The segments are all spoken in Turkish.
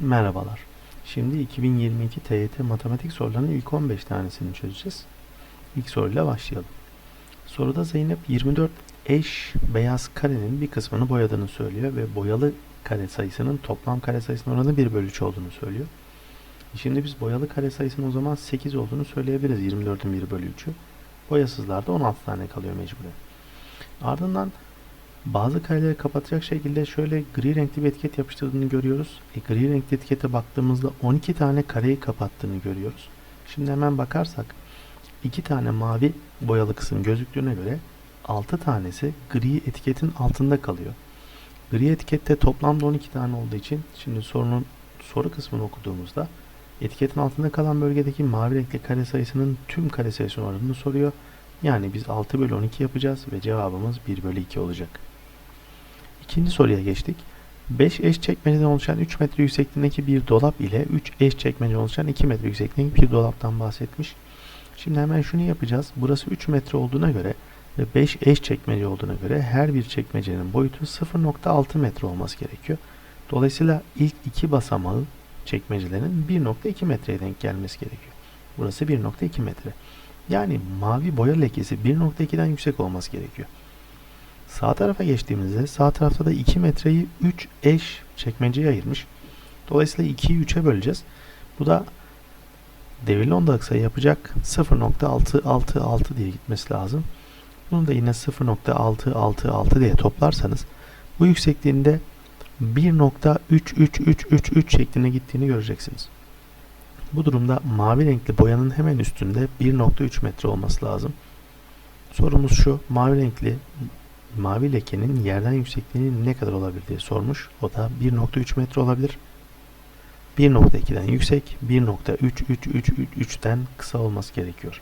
Merhabalar. Şimdi 2022 TYT matematik sorularının ilk 15 tanesini çözeceğiz. İlk soruyla başlayalım. Soruda Zeynep 24 eş beyaz karenin bir kısmını boyadığını söylüyor ve boyalı kare sayısının toplam kare sayısının oranı 1 bölü 3 olduğunu söylüyor. Şimdi biz boyalı kare sayısının o zaman 8 olduğunu söyleyebiliriz 24'ün 1 bölü 3'ü. Boyasızlarda 16 tane kalıyor mecburen. Ardından bazı kareleri kapatacak şekilde şöyle gri renkli bir etiket yapıştırdığını görüyoruz. E, gri renkli etikete baktığımızda 12 tane kareyi kapattığını görüyoruz. Şimdi hemen bakarsak 2 tane mavi boyalı kısım gözüktüğüne göre 6 tanesi gri etiketin altında kalıyor. Gri etikette toplamda 12 tane olduğu için şimdi sorunun soru kısmını okuduğumuzda etiketin altında kalan bölgedeki mavi renkli kare sayısının tüm kare sayısının oranını soruyor. Yani biz 6 bölü 12 yapacağız ve cevabımız 1 bölü 2 olacak. İkinci soruya geçtik. 5 eş çekmeceden oluşan 3 metre yüksekliğindeki bir dolap ile 3 eş çekmece oluşan 2 metre yüksekliğindeki bir dolaptan bahsetmiş. Şimdi hemen şunu yapacağız. Burası 3 metre olduğuna göre ve 5 eş çekmece olduğuna göre her bir çekmecenin boyutu 0.6 metre olması gerekiyor. Dolayısıyla ilk iki basamağı çekmecelerin 1.2 metreye denk gelmesi gerekiyor. Burası 1.2 metre. Yani mavi boya lekesi 1.2'den yüksek olması gerekiyor. Sağ tarafa geçtiğimizde sağ tarafta da 2 metreyi 3 eş çekmeceye ayırmış. Dolayısıyla 2'yi 3'e böleceğiz. Bu da devirli ondalık sayı yapacak 0.666 diye gitmesi lazım. Bunu da yine 0.666 diye toplarsanız bu yüksekliğinde 1.33333 şeklinde gittiğini göreceksiniz. Bu durumda mavi renkli boyanın hemen üstünde 1.3 metre olması lazım. Sorumuz şu. Mavi renkli mavi lekenin yerden yüksekliği ne kadar olabilir diye sormuş. O da 1.3 metre olabilir. 1.2'den yüksek, 1.33333'ten kısa olması gerekiyor.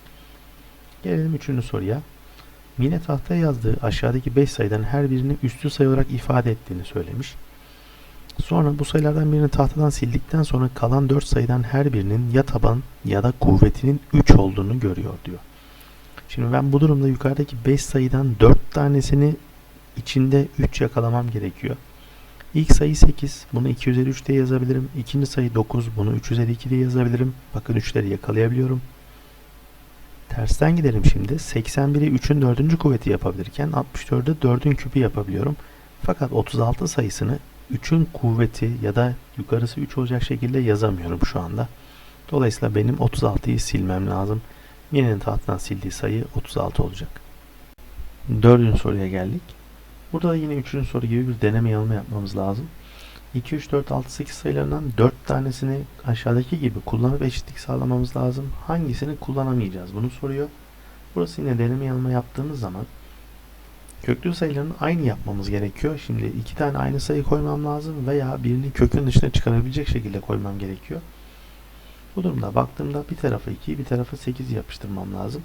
Gelelim üçüncü soruya. Mine tahtaya yazdığı aşağıdaki 5 sayıdan her birini üstü sayı olarak ifade ettiğini söylemiş. Sonra bu sayılardan birini tahtadan sildikten sonra kalan 4 sayıdan her birinin ya taban ya da kuvvetinin 3 olduğunu görüyor diyor. Şimdi ben bu durumda yukarıdaki 5 sayıdan 4 tanesini içinde 3 yakalamam gerekiyor. İlk sayı 8. Bunu 2 üzeri 3 diye yazabilirim. İkinci sayı 9. Bunu 3 üzeri 2 diye yazabilirim. Bakın 3'leri yakalayabiliyorum. Tersten gidelim şimdi. 81'i 3'ün 4. kuvveti yapabilirken 64'ü 4'ün küpü yapabiliyorum. Fakat 36 sayısını 3'ün kuvveti ya da yukarısı 3 olacak şekilde yazamıyorum şu anda. Dolayısıyla benim 36'yı silmem lazım. Mine'nin tahttan sildiği sayı 36 olacak. Dördüncü soruya geldik. Burada da yine üçüncü soru gibi bir deneme yanılma yapmamız lazım. 2, 3, 4, 6, 8 sayılarından 4 tanesini aşağıdaki gibi kullanıp eşitlik sağlamamız lazım. Hangisini kullanamayacağız bunu soruyor. Burası yine deneme yanılma yaptığımız zaman köklü sayıların aynı yapmamız gerekiyor. Şimdi iki tane aynı sayı koymam lazım veya birini kökün dışına çıkarabilecek şekilde koymam gerekiyor. Bu durumda baktığımda bir tarafa 2, bir tarafa 8 yapıştırmam lazım.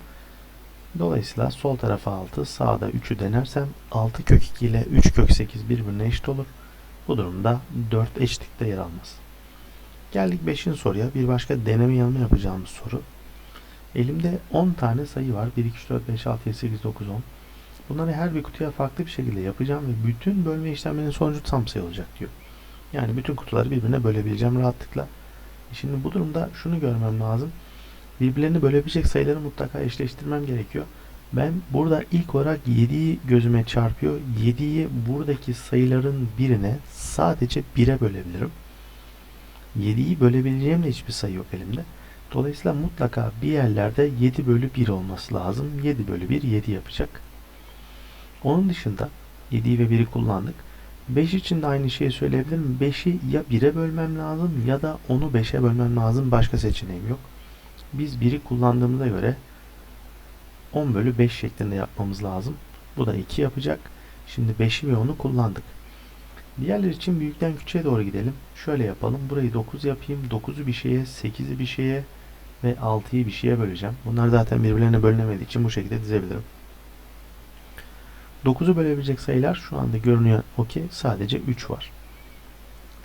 Dolayısıyla sol tarafa 6, sağda 3'ü denersem 6 kök 2 ile 3 kök 8 birbirine eşit olur. Bu durumda 4 eşitlikte yer almaz. Geldik 5. soruya. Bir başka deneme yanılma yapacağımız soru. Elimde 10 tane sayı var. 1, 2, 3, 4, 5, 6, 7, 8, 9, 10. Bunları her bir kutuya farklı bir şekilde yapacağım ve bütün bölme işlemlerinin sonucu tam sayı olacak diyor. Yani bütün kutuları birbirine bölebileceğim rahatlıkla. Şimdi bu durumda şunu görmem lazım. Birbirlerini bölebilecek sayıları mutlaka eşleştirmem gerekiyor. Ben burada ilk olarak 7'yi gözüme çarpıyor. 7'yi buradaki sayıların birine sadece 1'e bölebilirim. 7'yi bölebileceğim de hiçbir sayı yok elimde. Dolayısıyla mutlaka bir yerlerde 7 bölü 1 olması lazım. 7 bölü 1 7 yapacak. Onun dışında 7'yi ve 1'i kullandık. 5 için de aynı şeyi söyleyebilirim. 5'i ya 1'e bölmem lazım ya da onu 5'e bölmem lazım. Başka seçeneğim yok. Biz 1'i kullandığımıza göre 10 bölü 5 şeklinde yapmamız lazım. Bu da 2 yapacak. Şimdi 5'i ve 10'u kullandık. Diğerler için büyükten küçüğe doğru gidelim. Şöyle yapalım. Burayı 9 yapayım. 9'u bir şeye, 8'i bir şeye ve 6'yı bir şeye böleceğim. Bunlar zaten birbirlerine bölünemediği için bu şekilde dizebilirim. 9'u bölebilecek sayılar şu anda görünüyor o ki sadece 3 var.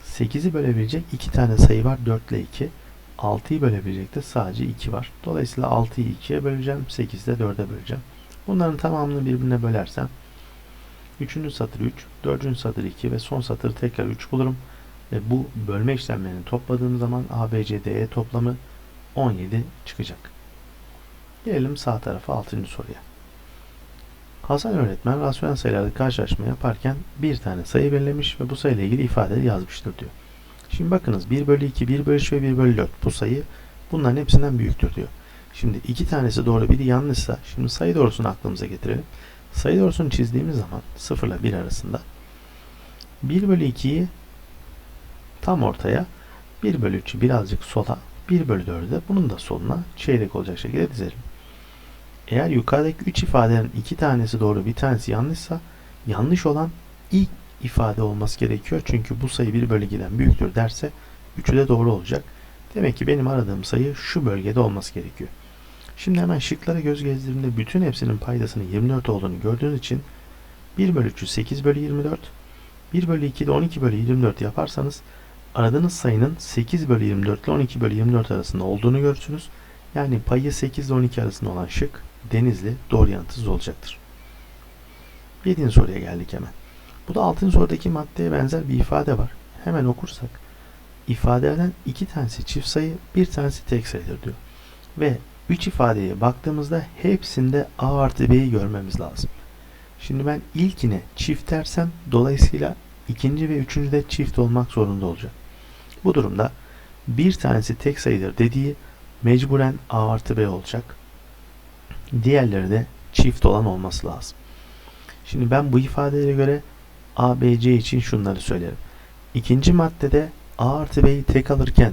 8'i bölebilecek 2 tane sayı var 4 ile 2. 6'yı bölebilecek de sadece 2 var. Dolayısıyla 6'yı 2'ye böleceğim. 8'i de 4'e böleceğim. Bunların tamamını birbirine bölersem 3. satır 3, 4. satır 2 ve son satır tekrar 3 bulurum. Ve bu bölme işlemlerini topladığım zaman ABCDE toplamı 17 çıkacak. Gelelim sağ tarafa 6. soruya. Hasan öğretmen rasyonel sayılarda karşılaşma yaparken bir tane sayı belirlemiş ve bu sayıyla ilgili ifadeleri yazmıştır diyor. Şimdi bakınız 1 bölü 2, 1 bölü 3 ve 1 bölü 4 bu sayı bunların hepsinden büyüktür diyor. Şimdi iki tanesi doğru biri yanlışsa şimdi sayı doğrusunu aklımıza getirelim. Sayı doğrusunu çizdiğimiz zaman 0 ile 1 arasında 1 bölü 2'yi tam ortaya 1 bölü 3'ü birazcık sola 1 bölü 4'ü de bunun da soluna çeyrek olacak şekilde dizelim. Eğer yukarıdaki 3 ifadelerin iki tanesi doğru bir tanesi yanlışsa yanlış olan ilk ifade olması gerekiyor. Çünkü bu sayı 1 bölü 2'den büyüktür derse 3'ü de doğru olacak. Demek ki benim aradığım sayı şu bölgede olması gerekiyor. Şimdi hemen şıklara göz gezdirdiğimde bütün hepsinin paydasının 24 olduğunu gördüğünüz için 1 bölü 3'ü 8 bölü 24 1 bölü 2 de 12 bölü 24 yaparsanız aradığınız sayının 8 bölü 24 ile 12 bölü 24 arasında olduğunu görürsünüz. Yani payı 8 ile 12 arasında olan şık Denizli doğru yanıtınız olacaktır. 7. soruya geldik hemen. Bu da 6. sorudaki maddeye benzer bir ifade var. Hemen okursak ifadelerden iki tanesi çift sayı, bir tanesi tek sayıdır diyor. Ve 3 ifadeye baktığımızda hepsinde A artı B'yi görmemiz lazım. Şimdi ben ilkine çift dersem dolayısıyla ikinci ve üçüncü de çift olmak zorunda olacak. Bu durumda bir tanesi tek sayıdır dediği mecburen A artı B olacak. Diğerleri de çift olan olması lazım. Şimdi ben bu ifadelere göre A, B, C için şunları söylerim. İkinci maddede A artı B'yi tek alırken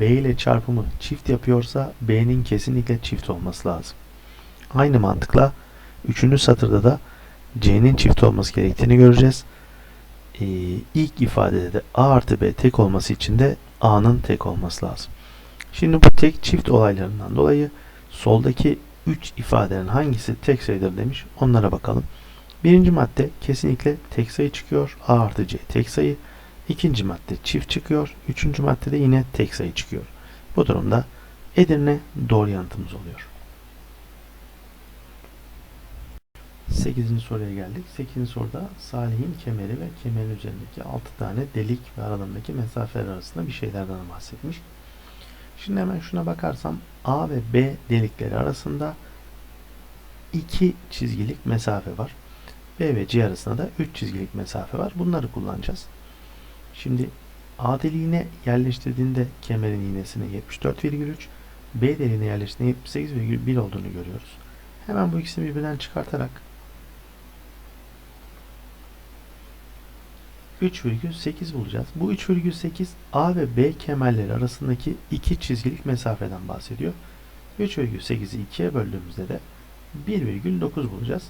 B ile çarpımı çift yapıyorsa B'nin kesinlikle çift olması lazım. Aynı mantıkla üçüncü satırda da C'nin çift olması gerektiğini göreceğiz. Ee, ilk ifadede de A artı B tek olması için de A'nın tek olması lazım. Şimdi bu tek çift olaylarından dolayı soldaki 3 ifadelerin hangisi tek sayıdır demiş. Onlara bakalım. Birinci madde kesinlikle tek sayı çıkıyor. A artı C tek sayı. İkinci madde çift çıkıyor. Üçüncü maddede yine tek sayı çıkıyor. Bu durumda Edirne doğru yanıtımız oluyor. 8. soruya geldik. 8. soruda Salih'in kemeri ve kemerin üzerindeki 6 tane delik ve aralarındaki mesafeler arasında bir şeylerden bahsetmiş. Şimdi hemen şuna bakarsam A ve B delikleri arasında 2 çizgilik mesafe var. B ve C arasında da 3 çizgilik mesafe var. Bunları kullanacağız. Şimdi A deliğine yerleştirdiğinde kemerin iğnesine 74,3 B deliğine yerleştirdiğinde 78,1 olduğunu görüyoruz. Hemen bu ikisini birbirinden çıkartarak 3,8 bulacağız. Bu 3,8 A ve B kemerleri arasındaki iki çizgilik mesafeden bahsediyor. 3,8'i 2'ye böldüğümüzde de 1,9 bulacağız.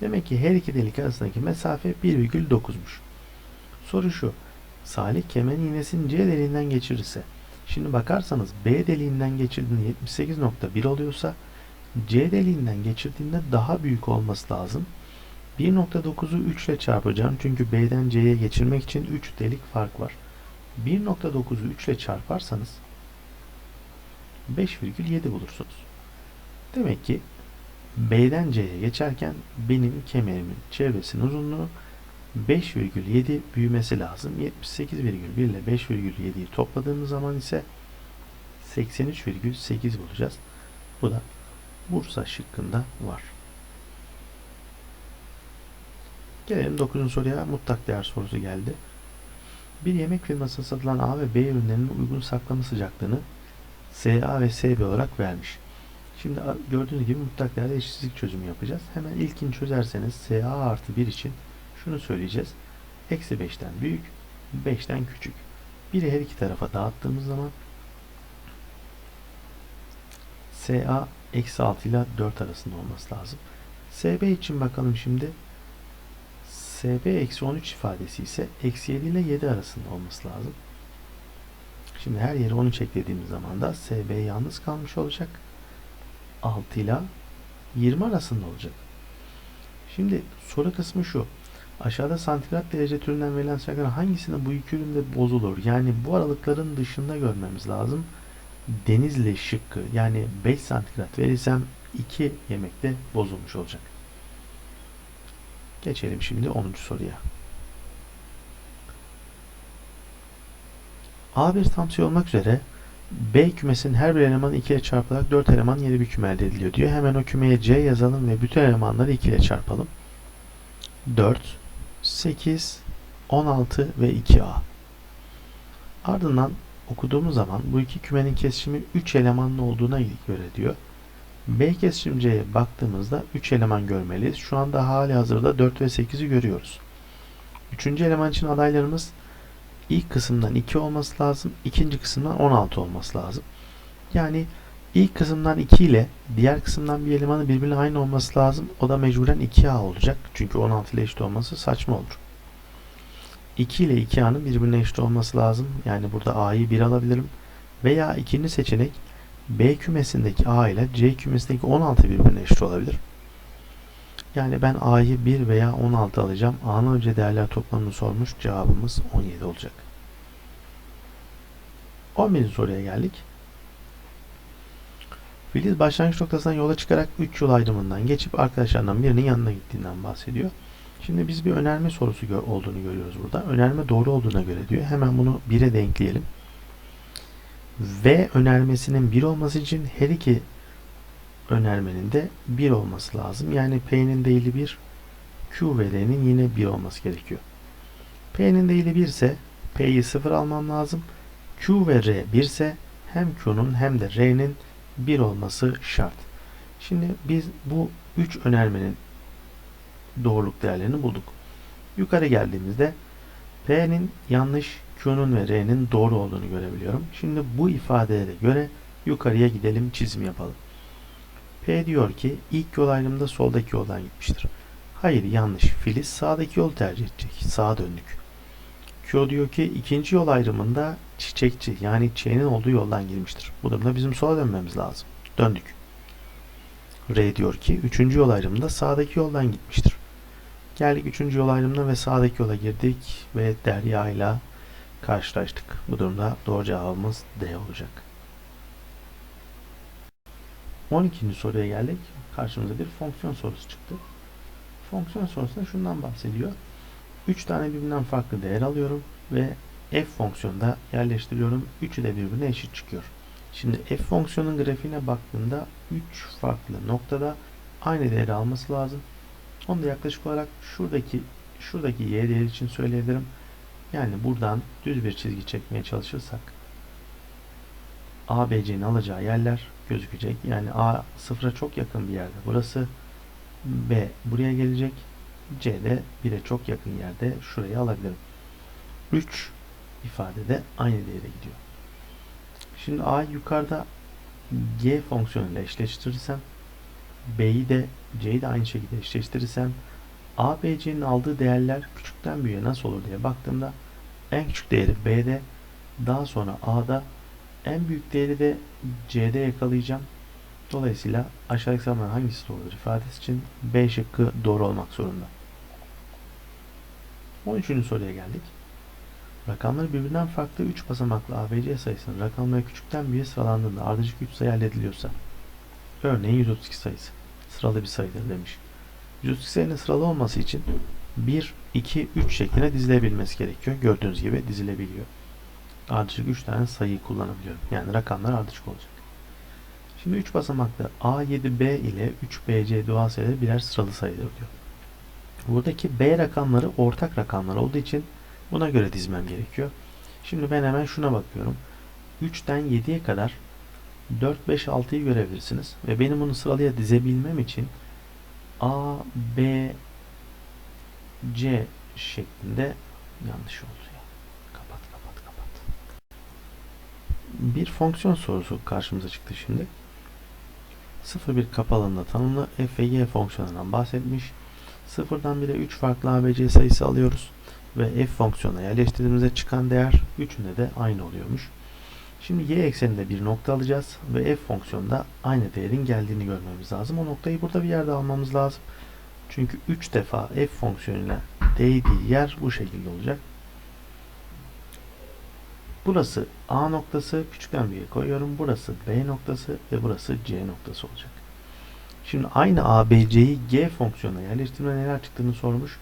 Demek ki her iki delik arasındaki mesafe 1,9'muş. Soru şu. Salih kemerin iğnesini C deliğinden geçirirse şimdi bakarsanız B deliğinden geçirdiğinde 78.1 oluyorsa C deliğinden geçirdiğinde daha büyük olması lazım. 1.9'u 3 ile çarpacağım çünkü B'den C'ye geçirmek için 3 delik fark var. 1.9'u 3 ile çarparsanız 5,7 bulursunuz. Demek ki B'den C'ye geçerken benim kemerimin çevresinin uzunluğu 5,7 büyümesi lazım. 78,1 ile 5,7'yi topladığımız zaman ise 83,8 bulacağız. Bu da Bursa şıkkında var. Gelelim 9. soruya. Mutlak değer sorusu geldi. Bir yemek firmasına satılan A ve B ürünlerinin uygun saklama sıcaklığını SA ve SB olarak vermiş. Şimdi gördüğünüz gibi mutlak değerde eşitsizlik çözümü yapacağız. Hemen ilkini çözerseniz SA artı 1 için şunu söyleyeceğiz. Eksi 5'ten büyük, 5'ten küçük. Biri her iki tarafa dağıttığımız zaman SA eksi 6 ile 4 arasında olması lazım. SB için bakalım şimdi. SB eksi 13 ifadesi ise eksi 7 ile 7 arasında olması lazım. Şimdi her yere 13 eklediğimiz zaman da SB yalnız kalmış olacak. 6 ile 20 arasında olacak. Şimdi soru kısmı şu. Aşağıda santigrat derece türünden verilen sıcaklıklar hangisinde bu iki üründe bozulur? Yani bu aralıkların dışında görmemiz lazım. Denizli şıkkı yani 5 santigrat verirsem 2 yemekte bozulmuş olacak. Geçelim şimdi 10. soruya. A1 tam sayı olmak üzere B kümesinin her bir elemanı 2 ile çarpılarak 4 eleman yeni bir küme elde ediliyor diyor. Hemen o kümeye C yazalım ve bütün elemanları 2 ile çarpalım. 4, 8, 16 ve 2A. Ardından okuduğumuz zaman bu iki kümenin kesişimi 3 elemanlı olduğuna göre diyor. B kesişim C'ye baktığımızda 3 eleman görmeliyiz. Şu anda hali hazırda 4 ve 8'i görüyoruz. Üçüncü eleman için adaylarımız ilk kısımdan 2 olması lazım. ikinci kısımdan 16 olması lazım. Yani ilk kısımdan 2 ile diğer kısımdan bir elemanın birbirine aynı olması lazım. O da mecburen 2A olacak. Çünkü 16 ile eşit olması saçma olur. 2 ile 2A'nın birbirine eşit olması lazım. Yani burada A'yı 1 alabilirim. Veya ikinci seçenek B kümesindeki A ile C kümesindeki 16 birbirine eşit olabilir. Yani ben A'yı 1 veya 16 alacağım. A'nın önce değerler toplamını sormuş. Cevabımız 17 olacak. 11. soruya geldik. Filiz başlangıç noktasından yola çıkarak 3 yol ayrımından geçip arkadaşlarından birinin yanına gittiğinden bahsediyor. Şimdi biz bir önerme sorusu gö olduğunu görüyoruz burada. Önerme doğru olduğuna göre diyor. Hemen bunu 1'e denkleyelim. V önermesinin 1 olması için her iki önermenin de 1 olması lazım. Yani P'nin değili 1, Q ve R'nin yine 1 olması gerekiyor. P'nin değili 1 ise P'yi 0 almam lazım. Q ve R 1 ise hem Q'nun hem de R'nin 1 olması şart. Şimdi biz bu 3 önermenin doğruluk değerlerini bulduk. Yukarı geldiğimizde P'nin yanlış, Q'nun ve R'nin doğru olduğunu görebiliyorum. Şimdi bu ifadelere göre yukarıya gidelim, çizim yapalım. P diyor ki ilk yol ayrımında soldaki yoldan gitmiştir. Hayır yanlış. Filiz sağdaki yolu tercih edecek. Sağa döndük. Q diyor ki ikinci yol ayrımında çiçekçi yani çiçeğinin olduğu yoldan girmiştir. Bu durumda bizim sola dönmemiz lazım. Döndük. R diyor ki üçüncü yol ayrımında sağdaki yoldan gitmiştir. Geldik üçüncü yol ayrımına ve sağdaki yola girdik ve Derya ile karşılaştık. Bu durumda doğru cevabımız D olacak. 12. soruya geldik. Karşımıza bir fonksiyon sorusu çıktı. Fonksiyon sorusunda şundan bahsediyor. 3 tane birbirinden farklı değer alıyorum ve f fonksiyonda yerleştiriyorum. Üçü de birbirine eşit çıkıyor. Şimdi f fonksiyonun grafiğine baktığında 3 farklı noktada aynı değeri alması lazım. Onu da yaklaşık olarak şuradaki şuradaki y değeri için söyleyebilirim. Yani buradan düz bir çizgi çekmeye çalışırsak A, B, C'nin alacağı yerler gözükecek. Yani A sıfıra çok yakın bir yerde. Burası B buraya gelecek. C de 1'e çok yakın yerde şurayı alabilirim. 3 ifadede aynı değere gidiyor. Şimdi A yukarıda G fonksiyonuyla eşleştirirsem B'yi de C'yi de aynı şekilde eşleştirirsem A, B, C'nin aldığı değerler küçükten büyüğe nasıl olur diye baktığımda en küçük değeri B'de daha sonra A'da en büyük değeri de C'de yakalayacağım. Dolayısıyla aşağıdaki zaman hangisi doğrudur ifadesi için B şıkkı doğru olmak zorunda. 13. soruya geldik. Rakamları birbirinden farklı 3 basamaklı ABC sayısının rakamları küçükten büyüğe sıralandığında ardışık 3 sayı elde ediliyorsa örneğin 132 sayısı sıralı bir sayıdır demiş. 132 sayının sıralı olması için 1, 2, 3 şeklinde dizilebilmesi gerekiyor. Gördüğünüz gibi dizilebiliyor. Ardışık 3 tane sayıyı kullanabiliyorum. Yani rakamlar ardışık olacak. Şimdi 3 basamaklı A7B ile 3BC doğal sayıları birer sıralı sayıdır diyor. Buradaki B rakamları ortak rakamlar olduğu için buna göre dizmem gerekiyor. Şimdi ben hemen şuna bakıyorum. 3'ten 7'ye kadar 4, 5, 6'yı görebilirsiniz. Ve benim bunu sıralıya dizebilmem için A, B, C şeklinde yanlış oldu Bir fonksiyon sorusu karşımıza çıktı şimdi. 0 kapalında tanımlı f ve y fonksiyonundan bahsetmiş. Sıfırdan 1'e 3 farklı ABC sayısı alıyoruz. Ve f fonksiyonuna yerleştirdiğimizde çıkan değer üçünde de aynı oluyormuş. Şimdi y ekseninde bir nokta alacağız ve f fonksiyonunda aynı değerin geldiğini görmemiz lazım. O noktayı burada bir yerde almamız lazım. Çünkü 3 defa f fonksiyonuyla değdiği yer bu şekilde olacak. Burası A noktası küçükten büyüğe koyuyorum. Burası B noktası ve burası C noktası olacak. Şimdi aynı ABC'yi G fonksiyonuna yerleştirme neler çıktığını sormuş.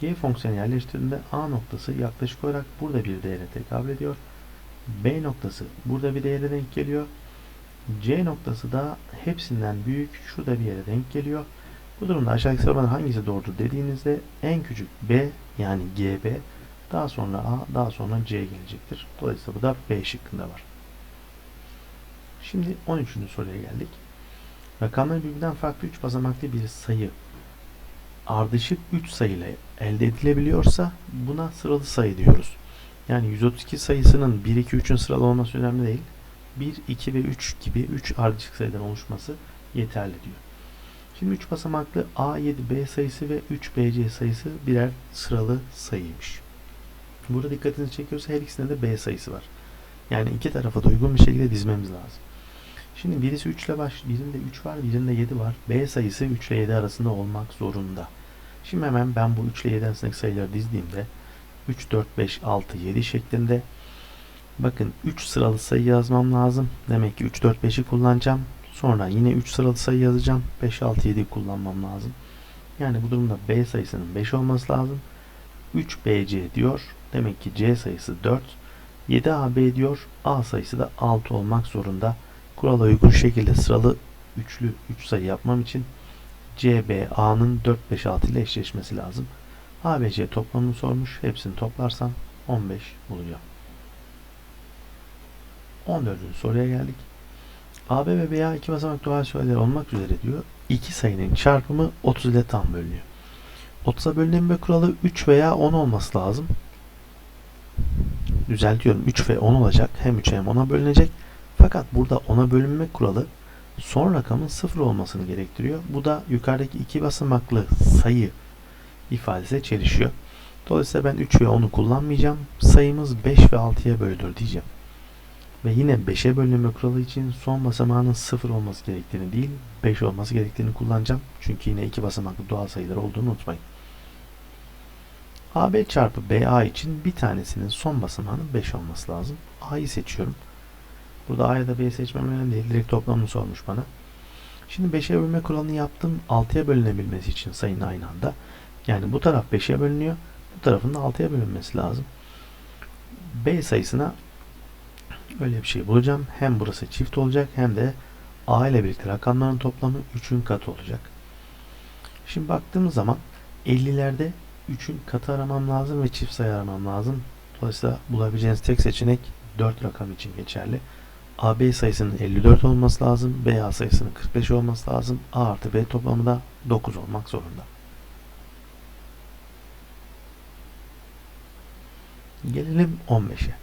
G fonksiyonu yerleştirdiğinde A noktası yaklaşık olarak burada bir değere tekabül ediyor. B noktası burada bir değere denk geliyor. C noktası da hepsinden büyük şurada bir yere denk geliyor. Bu durumda aşağıdaki sıralamanın hangisi doğrudur dediğinizde en küçük B yani GB daha sonra A daha sonra C gelecektir. Dolayısıyla bu da B şıkkında var. Şimdi 13. soruya geldik. Rakamları birbirinden farklı 3 basamaklı bir sayı ardışık 3 sayıyla elde edilebiliyorsa buna sıralı sayı diyoruz. Yani 132 sayısının 1, 2, 3'ün sıralı olması önemli değil. 1, 2 ve 3 gibi 3 ardışık sayıdan oluşması yeterli diyor. Şimdi 3 basamaklı A7, B sayısı ve 3 BC sayısı birer sıralı sayıymış. Burada dikkatinizi çekiyorsa her ikisinde de B sayısı var. Yani iki tarafa da uygun bir şekilde dizmemiz lazım. Şimdi birisi 3 ile baş, birinde 3 var, birinde 7 var. B sayısı 3 ile 7 arasında olmak zorunda. Şimdi hemen ben bu 3 ile 7 arasındaki sayıları dizdiğimde 3, 4, 5, 6, 7 şeklinde bakın 3 sıralı sayı yazmam lazım. Demek ki 3, 4, 5'i kullanacağım. Sonra yine 3 sıralı sayı yazacağım. 5, 6, 7'yi kullanmam lazım. Yani bu durumda B sayısının 5 olması lazım. 3 BC diyor. Demek ki C sayısı 4. 7 AB diyor. A sayısı da 6 olmak zorunda. Kurala uygun şekilde sıralı üçlü 3 sayı yapmam için CBA'nın 4, 5, 6 ile eşleşmesi lazım. ABC toplamını sormuş. Hepsini toplarsam 15 bulacağım. 14. soruya geldik. AB ve BA iki basamak doğal sayılar olmak üzere diyor. İki sayının çarpımı 30 ile tam bölünüyor. 30'a bölünebilme kuralı 3 veya 10 olması lazım. Düzeltiyorum 3 ve 10 olacak. Hem 3 hem 10'a bölünecek. Fakat burada 10'a bölünme kuralı son rakamın 0 olmasını gerektiriyor. Bu da yukarıdaki iki basamaklı sayı ifadesiyle çelişiyor. Dolayısıyla ben 3 ve 10'u kullanmayacağım. Sayımız 5 ve 6'ya bölünür diyeceğim. Ve yine 5'e bölünme kuralı için son basamağının 0 olması gerektiğini değil 5 olması gerektiğini kullanacağım. Çünkü yine iki basamaklı doğal sayılar olduğunu unutmayın. AB çarpı BA için bir tanesinin son basamağının 5 olması lazım. A'yı seçiyorum. Burada A ya da B'yi seçmem önemli değil. Direkt toplamını sormuş bana. Şimdi 5'e bölme kuralını yaptım. 6'ya bölünebilmesi için sayının aynı anda. Yani bu taraf 5'e bölünüyor. Bu tarafın da 6'ya bölünmesi lazım. B sayısına öyle bir şey bulacağım. Hem burası çift olacak hem de A ile birlikte rakamların toplamı 3'ün katı olacak. Şimdi baktığımız zaman 50'lerde 3'ün katı aramam lazım ve çift sayı aramam lazım. Dolayısıyla bulabileceğiniz tek seçenek 4 rakam için geçerli. AB sayısının 54 olması lazım. BA sayısının 45 olması lazım. A artı B toplamı da 9 olmak zorunda. Gelelim 15'e.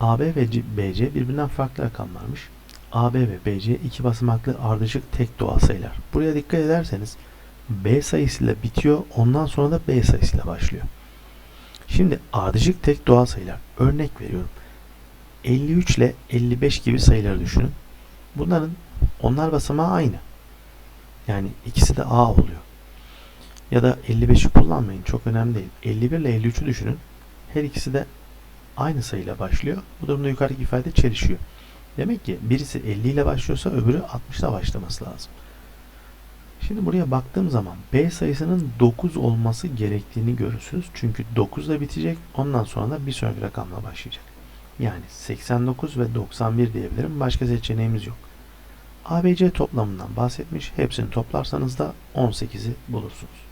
AB ve BC birbirinden farklı rakamlarmış. AB ve BC iki basamaklı ardışık tek doğal sayılar. Buraya dikkat ederseniz B sayısıyla bitiyor. Ondan sonra da B sayısıyla başlıyor. Şimdi ardışık tek doğal sayılar. Örnek veriyorum. 53 ile 55 gibi sayıları düşünün. Bunların onlar basamağı aynı. Yani ikisi de A oluyor. Ya da 55'i kullanmayın. Çok önemli değil. 51 ile 53'ü düşünün. Her ikisi de aynı sayıyla başlıyor. Bu durumda yukarıdaki ifade çelişiyor. Demek ki birisi 50 ile başlıyorsa öbürü 60 ile başlaması lazım. Şimdi buraya baktığım zaman B sayısının 9 olması gerektiğini görürsünüz. Çünkü 9 ile bitecek. Ondan sonra da bir sonraki rakamla başlayacak. Yani 89 ve 91 diyebilirim. Başka seçeneğimiz yok. ABC toplamından bahsetmiş. Hepsini toplarsanız da 18'i bulursunuz.